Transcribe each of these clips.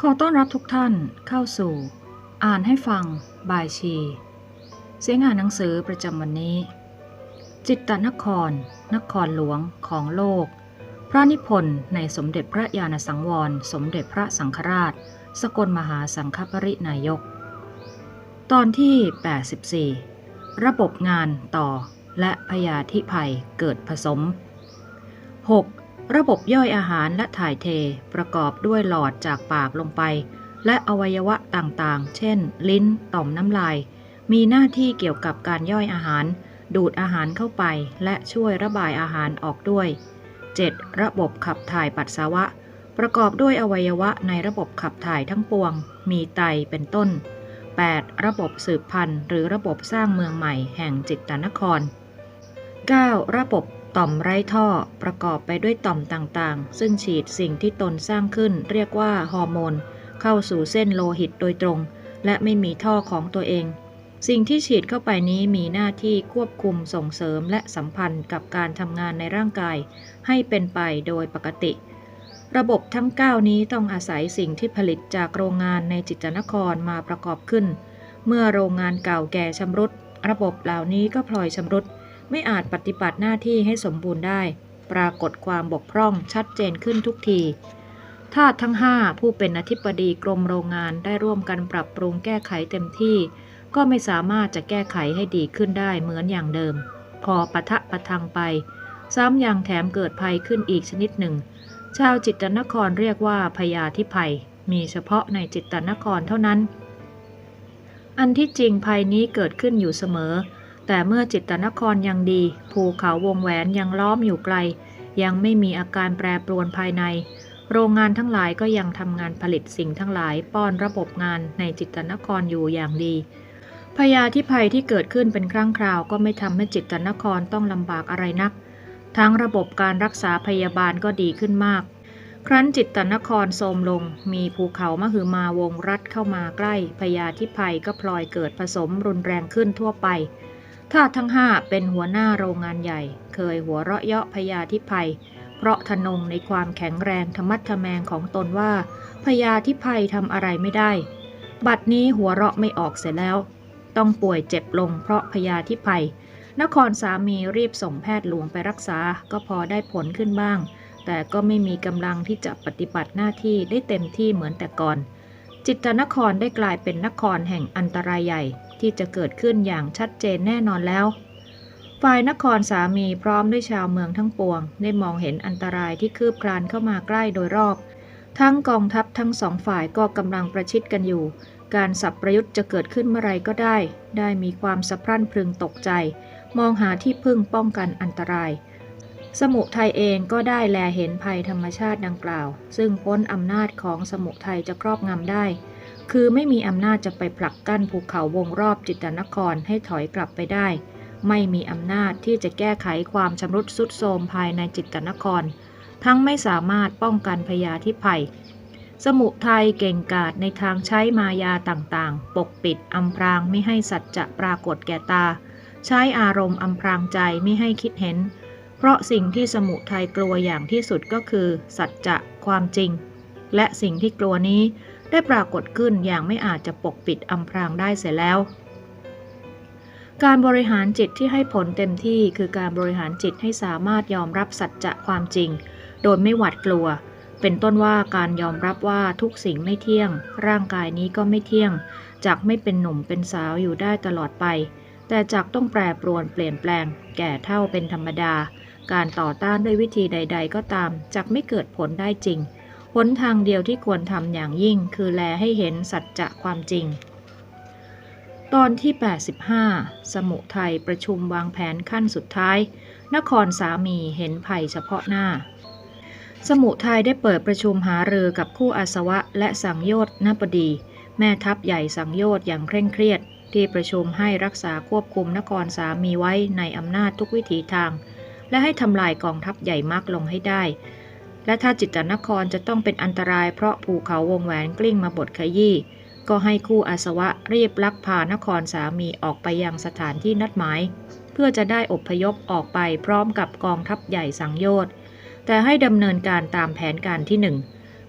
ขอต้อนรับทุกท่านเข้าสู่ อ่านให้ฟังบายชี เสียงอ่านหนังสือประจำวันนี้ จิตตนคร นครหลวงของโลก พระนิพนธ์ในสมเด็จพระญาณสังวร สมเด็จพระสังฆราช สกลมหาสังฆปรินายก ตอนที่ 84 ระบบงานต่อและพยาธิภัยเกิดผสม 6. ระบบย่อยอาหารและถ่ายเทประกอบด้วยหลอดจากปากลงไป และอวัยวะต่างๆ เช่น ลิ้น ต่อมน้ำลาย มีหน้าที่เกี่ยวกับการย่อยอาหาร ดูดอาหารเข้าไป และช่วยระบายอาหารออกด้วย 7. ระบบขับถ่ายปัสสาวะ ประกอบด้วยอวัยวะในระบบขับถ่ายทั้งปวง มีไตเป็นต้น 8. ระบบสืบพันธุ์ หรือระบบสร้างเมืองใหม่แห่งจิตตนคร 9. ระบบ ต่อมไร้ท่อประกอบไปด้วยต่อมต่างๆ ซึ่งฉีดสิ่งที่ตนสร้างขึ้น เรียกว่าฮอร์โมน เข้าสู่เส้นโลหิตโดยตรง และไม่มีท่อของตัวเอง สิ่งที่ฉีดเข้าไปนี้มีหน้าที่ควบคุมส่งเสริมและสัมพันธ์กับการทำงานในร่างกาย ให้เป็นไปโดยปกติ ระบบทั้ง 9 นี้ต้องอาศัยสิ่งที่ผลิตจากโรงงานในจิตนครมาประกอบขึ้น เมื่อโรงงานเก่าแก่ชำรุด ระบบเหล่านี้ก็พลอยชำรุด ไม่อาจปฏิบัติหน้าที่ให้สมบูรณ์ได้ ปรากฏความบกพร่องชัดเจนขึ้นทุกทีทาสทั้ง 5 ผู้เป็นอธิบดีกรมโรงงานได้ร่วมกันปรับปรุงแก้ไขเต็มที่ ก็ไม่สามารถจะแก้ไขให้ดีขึ้นได้เหมือนอย่างเดิม พอปะทะปะทังไป ซ้ำยังแถมเกิดภัยขึ้นอีกชนิดหนึ่ง ชาวจิตตนครเรียกว่าพยาธิภัย มีเฉพาะในจิตตนครเท่านั้น อันที่จริงภัยนี้เกิดขึ้นอยู่เสมอ แต่เมื่อจิตตนครยังดี ภูเขาวงแหวนยังล้อมอยู่ไกล ยังไม่มีอาการแปรปรวนภายใน โรงงานทั้งหลายก็ยังทำงานผลิตสิ่งทั้งหลายป้อนระบบงานในจิตตนครอยู่อย่างดีพยาธิภัยที่เกิดขึ้นเป็นครั้งคราวก็ไม่ทำให้จิตตนครต้องลำบากอะไรนัก ทั้งระบบการรักษาพยาบาลก็ดีขึ้นมาก ครั้นจิตตนครโทรมลง มีภูเขามหึมาวงรัดเข้ามาใกล้พยาธิภัยก็พลอยเกิดผสมรุนแรงขึ้นทั่วไป ทาสทั้งห้าเป็นหัวหน้าโรงงานใหญ่ เคยหัวเราะเยาะพยาธิภัย เพราะทนงในความแข็งแรงธรรมัดทแมงของตนว่าพยาธิภัยทำอะไรไม่ได้ บัดนี้หัวเราะไม่ออกเสียแล้ว ต้องป่วยเจ็บลงเพราะพยาธิภัย นครสามีรีบส่งแพทย์หลวงไปรักษา ก็พอได้ผลขึ้นบ้าง แต่ก็ไม่มีกำลังที่จะปฏิบัติหน้าที่ได้เต็มที่เหมือนแต่ก่อน จิตตนครได้กลายเป็นนครแห่งอันตรายใหญ่ ที่จะเกิดขึ้นอย่างชัดเจนแน่นอนแล้ว ฝ่ายนครสามีพร้อมด้วยชาวเมืองทั้งปวง ได้มองเห็นอันตรายที่คืบคลานเข้ามาใกล้โดยรอบ ทั้งกองทัพทั้งสองฝ่ายก็กำลังประชิดกันอยู่ การสับประยุทธ์จะเกิดขึ้นเมื่อไรก็ได้ ได้มีความสะพรั่นพรึงตกใจ มองหาที่พึ่งป้องกันอันตรายสมุไทยเองก็ได้แลเห็นภัยธรรมชาติดังกล่าว ซึ่งพ้นอำนาจของสมุไทยจะครอบงำได้ คือไม่มีอำนาจจะไปผลักกั้นภูเขาวงรอบจิตตนครให้ถอยกลับไปได้ ไม่มีอำนาจที่จะแก้ไขความชำรุดสุดโทรมภายในจิตตนคร ทั้งไม่สามารถป้องกันพยาธิภัย สมุทัยเก่งกาจในทางใช้มายาต่างๆ ปกปิดอำพรางไม่ให้สัจจะปรากฏแก่ตา ใช้อารมณ์อำพรางใจไม่ให้คิดเห็น เพราะสิ่งที่สมุทัยกลัวอย่างที่สุดก็คือ สัจจะความจริง และสิ่งที่กลัวนี้ ได้ปรากฏขึ้นอย่างไม่อาจจะปกปิดอำพรางได้เสียแล้ว การบริหารจิตที่ให้ผลเต็มที่คือการบริหารจิตให้สามารถยอมรับสัจจะความจริง โดยไม่หวาดกลัว เป็นต้นว่าการยอมรับว่าทุกสิ่งไม่เที่ยง ร่างกายนี้ก็ไม่เที่ยง จากไม่เป็นหนุ่มเป็นสาวอยู่ได้ตลอดไป แต่จากต้องแปรปรวนเปลี่ยนแปลง แก่เท่าเป็นธรรมดา การต่อต้านด้วยวิธีใด ๆ ก็ตามจากไม่เกิดผลได้จริง หนทางเดียวที่ควรทำอย่างยิ่งคือแลให้เห็นสัจจะความจริง ตอนที่ 85 สมุทัยประชุมวางแผนขั้นสุดท้าย นครสามีเห็นภัยเฉพาะหน้า สมุทัยได้เปิดประชุมหารือกับคู่อาสวะและสังโยชน์นบดี แม่ทัพใหญ่สังโยชน์อย่างเคร่งเครียด ที่ประชุมให้รักษาควบคุมนครสามีไว้ในอำนาจทุกวิถีทาง และให้ทำลายกองทัพใหญ่มากลงให้ได้ และถ้าจิตตนครจะต้องเป็นอันตรายเพราะภูเขาวงแหวนกลิ้งมาบดขยี้ ก็ให้คู่อาสวะรีบลักพานครสามีออกไปยังสถานที่นัดหมาย เพื่อจะได้อพยพออกไปพร้อมกับกองทัพใหญ่สังโยชน์ แต่ให้ดำเนินการตามแผนการที่หนึ่ง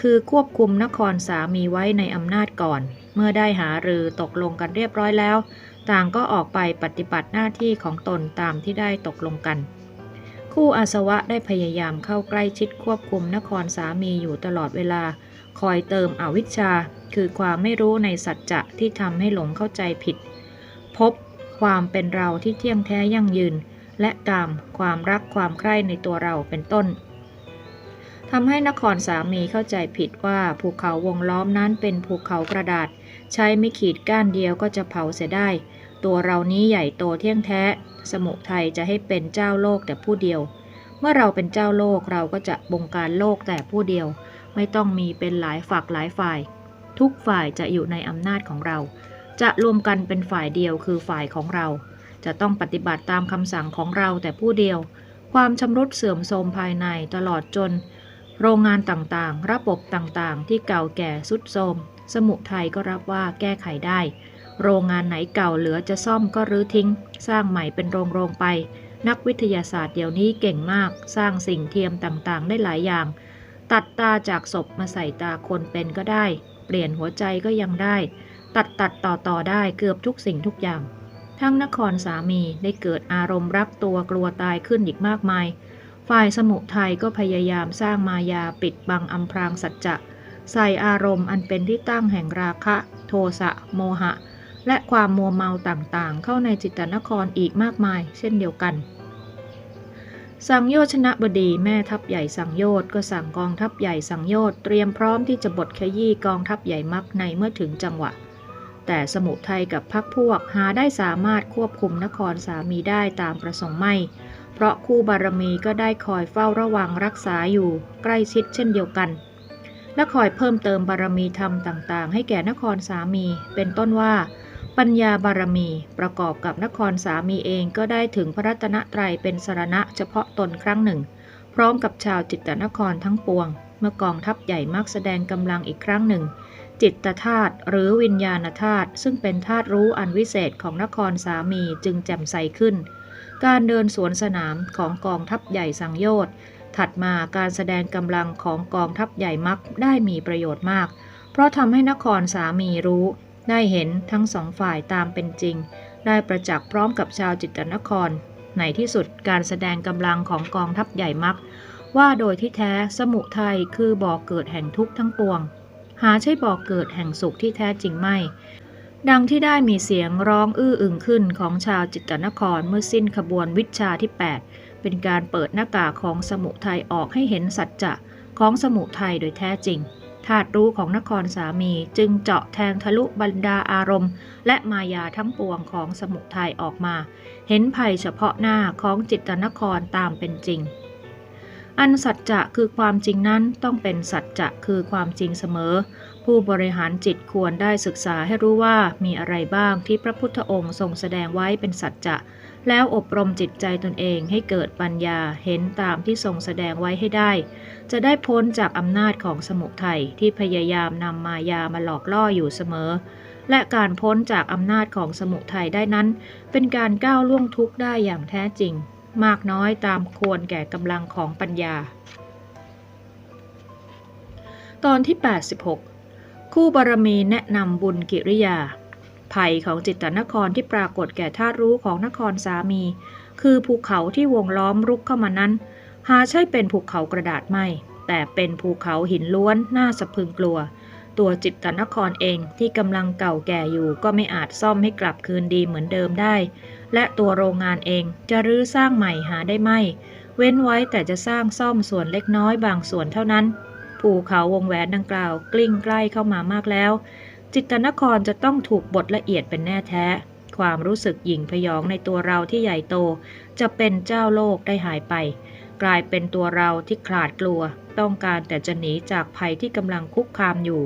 คือควบคุมนครสามีไว้ในอำนาจก่อน เมื่อได้หารือตกลงกันเรียบร้อยแล้ว ต่างก็ออกไปปฏิบัติหน้าที่ของตนตามที่ได้ตกลงกัน คู่อาสวะได้พยายามเข้าใกล้ชิดควบคุมนครสามีอยู่ตลอดเวลา คอยเติมอวิชชา คือความไม่รู้ในสัจจะที่ทำให้หลงเข้าใจผิด พบความเป็นเราที่เที่ยงแท้ยั่งยืน และกามความรักความใคร่ในตัวเราเป็นต้นทำให้นครสามีเข้าใจผิดว่าภูเขาวงล้อมนั้นเป็นภูเขากระดาษ ใช้ไม่ขีดก้านเดียวก็จะเผาเสียได้ ตัวเรานี้ใหญ่โตเที่ยงแท้ สมุทัยจะให้เป็นเจ้าโลกแต่ผู้เดียว เมื่อเราเป็นเจ้าโลกเราก็จะบงการโลกแต่ผู้เดียว ไม่ต้องมีเป็นหลายฝักหลายฝ่าย ทุกฝ่ายจะอยู่ในอำนาจของเรา จะรวมกันเป็นฝ่ายเดียวคือฝ่ายของเรา จะต้องปฏิบัติตามคำสั่งของเราแต่ผู้เดียว ความชำรุดเสื่อมโทรมภายในตลอดจน โรงงานต่างๆ ระบบต่างๆ ที่เก่าแก่สุดโทรมสมุทัยก็รับว่าแก้ไขได้ โรงงานไหนเก่าเหลือจะซ่อมก็รื้อทิ้ง สร้างใหม่เป็นโรงโรงไป นักวิทยาศาสตร์เดี๋ยวนี้เก่งมาก สร้างสิ่งเทียมต่างๆ ได้หลายอย่าง ตัดตาจากศพมาใส่ตาคนเป็นก็ได้ เปลี่ยนหัวใจก็ยังได้ ตัดตัดต่อต่อได้เกือบทุกสิ่งทุกอย่าง ทั้งนครสามีได้เกิดอารมณ์รักตัวกลัวตายขึ้นอีกมากมาย ฝ่ายสมุทัยก็พยายามสร้างมายาปิดบังอำพรางสัจจะใส่อารมณ์อันเป็นที่ตั้งแห่งราคะ โทสะโมหะ และความมัวเมาต่างๆ เข้าในจิตตนครอีกมากมาย เช่นเดียวกัน สังโยชนะบดีแม่ทัพใหญ่สังโยชน์ก็สั่งกองทัพใหญ่สังโยชน์เตรียมพร้อมที่จะบดขยี้กองทัพใหญ่มักในเมื่อถึงจังหวะ แต่สมุทัยกับพักพวกหาได้สามารถควบคุมนครสามีได้ตามประสงค์ไม่เพราะคู่บารมีก็ได้คอยเฝ้าระวังรักษาอยู่ใกล้ชิดเช่นเดียวกัน และคอยเพิ่มเติมบารมีธรรมต่างๆ ให้แก่นครสามี เป็นต้นว่า ปัญญาบารมี ประกอบกับนครสามีเองก็ได้ถึงพระรัตนตรัยเป็นสรณะเฉพาะตนครั้งหนึ่ง พร้อมกับชาวจิตตนครทั้งปวง เมื่อกองทัพใหญ่มักแสดงกำลังอีกครั้งหนึ่ง จิตธาตุหรือวิญญาณธาตุซึ่งเป็นธาตุรู้อันวิเศษของนครสามีจึงแจ่มใสขึ้น การเดินสวนสนามของกองทัพใหญ่สังโยชน์ถัดมาการแสดงกำลังของกองทัพใหญ่มักได้มีประโยชน์มาก เพราะทำให้นครสามีรู้ ได้เห็นทั้งสองฝ่ายตามเป็นจริง ได้ประจักษ์พร้อมกับชาวจิตตนคร ในที่สุดการแสดงกำลังของกองทัพใหญ่มัก ว่าโดยที่แท้สมุทัยคือบ่อกเกิดแห่งทุกข์ทั้งปวง หาใช่บ่อกเกิดแห่งสุขที่แท้จริงไม่ ดังที่ได้มีเสียงร้องอื้ออึงขึ้นของชาวจิตตนครเมื่อสิ้นขบวนวิชาที่ 8 เป็นการเปิดหน้ากากของสมุทัยออกให้เห็นสัจจะของสมุทัยโดยแท้จริง ธาตุรู้ของนครสามีจึงเจาะแทงทะลุบรรดาอารมณ์ และมายาทั้งปวงของสมุทัยออกมา เห็นภัยเฉพาะหน้าของจิตตนครตามเป็นจริง อันสัจจะคือความจริงนั้นต้องเป็นสัจจะคือความจริงเสมอ ผู้บริหารจิตควรได้ศึกษาให้รู้ว่ามีอะไรบ้างที่พระพุทธองค์ทรงแสดงไว้เป็นสัจจะ แล้วอบรมจิตใจตนเองให้เกิดปัญญาเห็นตามที่ทรงแสดงไว้ให้ได้ จะได้พ้นจากอำนาจของสมุทัยที่พยายามนำมายามาหลอกล่ออยู่เสมอ และการพ้นจากอำนาจของสมุทัยได้นั้น เป็นการก้าวล่วงทุกข์ได้อย่างแท้จริง มากน้อยตามควรแก่กำลังของปัญญา ตอนที่ 86 คู่บารมีแนะนำบุญกิริยา ภัยของจิตตนครที่ปรากฏแก่ธาตุรู้ของนครสามี คือภูเขาที่วงล้อมรุกเข้ามานั้น หาใช่เป็นภูเขากระดาษไม่ แต่เป็นภูเขาหินล้วนน่าสะพึงกลัว ตัวจิตตนครเองที่กำลังเก่าแก่อยู่ก็ไม่อาจซ่อมให้กลับคืนดีเหมือนเดิมได้ และตัวโรงงานเองจะรื้อสร้างใหม่หาได้ไม่ เว้นไว้แต่จะสร้างซ่อมส่วนเล็กน้อยบางส่วนเท่านั้นภูเขาวงแหวนดังกล่าวกลิ้งใกล้เข้ามามากแล้ว จิตนครจะต้องถูกบทละเอียดเป็นแน่แท้ ความรู้สึกหยิ่งพยองในตัวเราที่ใหญ่โต จะเป็นเจ้าโลกได้หายไป กลายเป็นตัวเราที่ขลาดกลัว ต้องการแต่จะหนีจากภัยที่กำลังคุกคามอยู่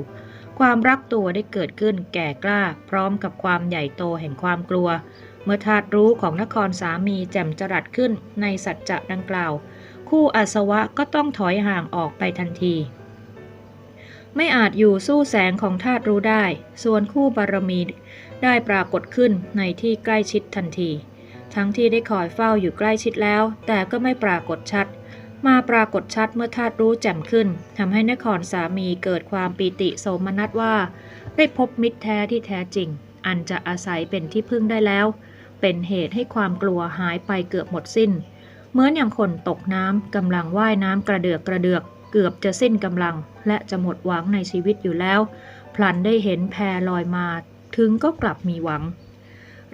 ความรักตัวได้เกิดขึ้นแก่กล้า พร้อมกับความใหญ่โตแห่งความกลัว เมื่อธาตุรู้ของนครสามีแจ่มจรัสขึ้นในสัจจะดังกล่าว คู่อาสวะก็ต้องถอยห่างออกไปทันที ไม่อาจอยู่สู้แสงของธาตุรู้ได้ ส่วนคู่บารมีได้ปรากฏขึ้นในที่ใกล้ชิดทันที ทั้งที่ได้คอยเฝ้าอยู่ใกล้ชิดแล้ว แต่ก็ไม่ปรากฏชัด มาปรากฏชัดเมื่อธาตุรู้แจ่มขึ้นทำให้นครสามีเกิดความปีติโสมนัสว่า ได้พบมิตรแท้ที่แท้จริง อันจะอาศัยเป็นที่พึ่งได้แล้ว เป็นเหตุให้ความกลัวหายไปเกือบหมดสิ้น เหมือนอย่างคนตกน้ำกำลังว่ายน้ำกระเดือกกระเดือก เกือบจะสิ้นกำลัง และจะหมดหวังในชีวิตอยู่แล้ว พลันได้เห็นแพลอยมา ถึงก็กลับมีหวัง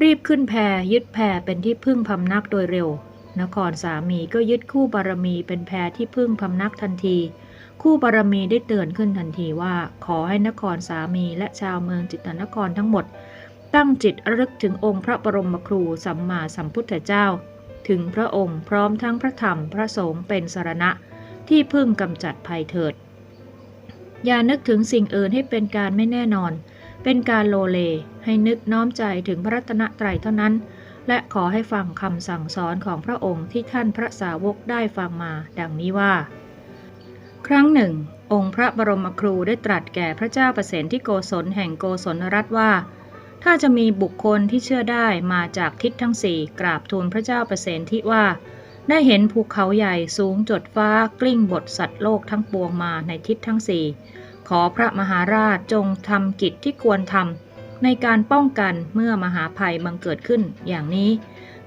รีบขึ้นแพยึดแพเป็นที่พึ่งพำนักโดยเร็ว นครสามีก็ยึดคู่บารมีเป็นแพที่พึ่งพำนักทันที คู่บารมีได้เตือนขึ้นทันทีว่า ขอให้นครสามีและชาวเมืองจิตตนครทั้งหมด ตั้งจิตระลึกถึงองค์พระบรมครูสัมมาสัมพุทธเจ้า ถึงพระองค์พร้อมทั้งพระธรรมพระสงฆ์เป็นสารณะ ที่พึ่งกำจัดภัยเถิด อย่านึกถึงสิ่งอื่นให้เป็นการไม่แน่นอน เป็นการโลเล ให้นึกน้อมใจถึงพระรัตนตรัยเท่านั้น และขอให้ฟังคำสั่งสอนของพระองค์ที่ท่านพระสาวกได้ฟังมา ดังนี้ว่า ครั้งหนึ่ง องค์พระบรมครูได้ตรัสแก่พระเจ้าประเสนที่โกศลแห่งโกศลรัฐว่าถ้าจะมีบุคคลที่เชื่อได้มาจากทิศทั้งสี่กราบทูลพระเจ้าประเสนที่ว่า ได้เห็นภูเขาใหญ่สูงจดฟ้ากลิ้งบทสัตว์โลกทั้งปวงมาในทิศทั้งสี่ ขอพระมหาราชจงทำกิจที่ควรทำในการป้องกันเมื่อมหาภัยบังเกิดขึ้นอย่างนี้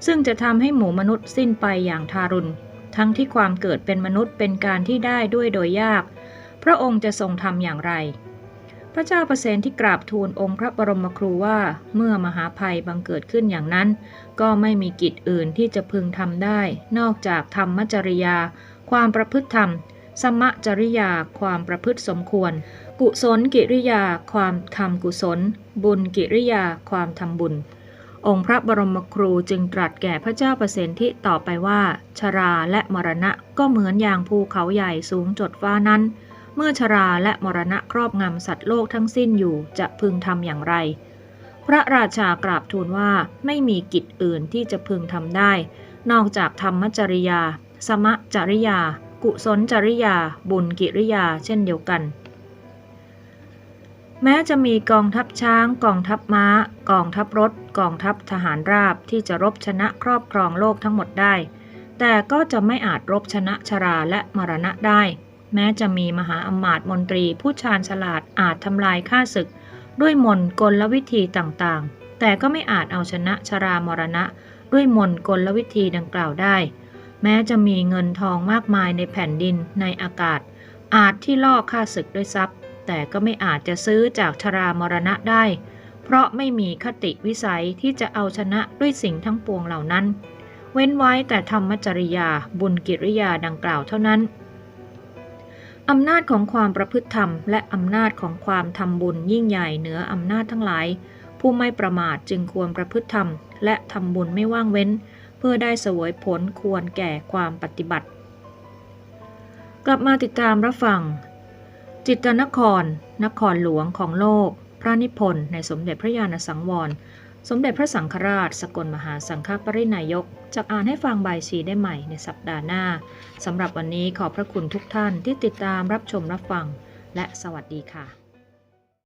ซึ่งจะทำให้หมู่มนุษย์สิ้นไปอย่างทารุณ ทั้งที่ความเกิดเป็นมนุษย์เป็นการที่ได้ด้วยโดยยาก พระองค์จะทรงทำอย่างไร พระเจ้าประเสนที่กราบทูลองค์พระบรมครูว่าเมื่อมหาภัยบังเกิดขึ้นอย่างนั้น ก็ไม่มีกิจอื่นที่จะพึงทำได้ นอกจากธรรมจริยา ความประพฤติธรรม สมะจริยา ความประพฤติสมควร กุศลกิริยา ความทำกุศล บุญกิริยา ความทำบุญ องค์พระบรมครูจึงตรัสแก่พระเจ้าประเสนที่ต่อไปว่า ชราและมรณะก็เหมือนอย่างภูเขาใหญ่สูงจดฟ้านั้น เมื่อชราและมรณะครอบงำสัตว์โลกทั้งสิ้นอยู่จะพึงทำอย่างไร พระราชากราบทูลว่าไม่มีกิจอื่นที่จะพึงทำได้ นอกจากธรรมจริยา สมะจริยา กุศลจริยา บุญกิริยา เช่นเดียวกัน แม้จะมีกองทัพช้าง กองทัพม้า กองทัพรถ กองทัพทหารราบที่จะรบชนะครอบครองโลกทั้งหมดได้ แต่ก็จะไม่อาจรบชนะชราและมรณะได้ แม้จะมีมหาอมาตย์มนตรีผู้ชาญฉลาดอาจทำลายข้าศึก ด้วยมนกลวิธีต่างๆ แต่ก็ไม่อาจเอาชนะชรามรณะ ด้วยมนกลวิธีดังกล่าวได้ แม้จะมีเงินทองมากมายในแผ่นดินในอากาศ อาจที่ล่อข้าศึกด้วยทรัพย์ แต่ก็ไม่อาจจะซื้อจากชรามรณะได้ เพราะไม่มีคติวิสัยที่จะเอาชนะด้วยสิ่งทั้งปวงเหล่านั้น เว้นไว้แต่ธรรมจริยาบุญกิริยาดังกล่าวเท่านั้น อำนาจของความประพฤติธรรม และอำนาจของความทำบุญยิ่งใหญ่เหนืออำนาจทั้งหลาย ผู้ไม่ประมาทจึงควรประพฤติธรรม และทำบุญไม่ว่างเว้น เพื่อได้เสวยผลควรแก่ความปฏิบัติ กลับมาติดตามรับฟัง จิตรนคร นครหลวงของโลก พระนิพนธ์ในสมเด็จพระญาณสังวร สมเด็จพระสังฆราช สกลมหาสังฆปรินายกจะอ่านให้ฟังใบายชีได้ใหม่ในสัปดาห์หน้าสำหรับวันนี้ขอบพระคุณทุกท่านที่ติดตามรับชมรับฟัง และสวัสดีค่ะ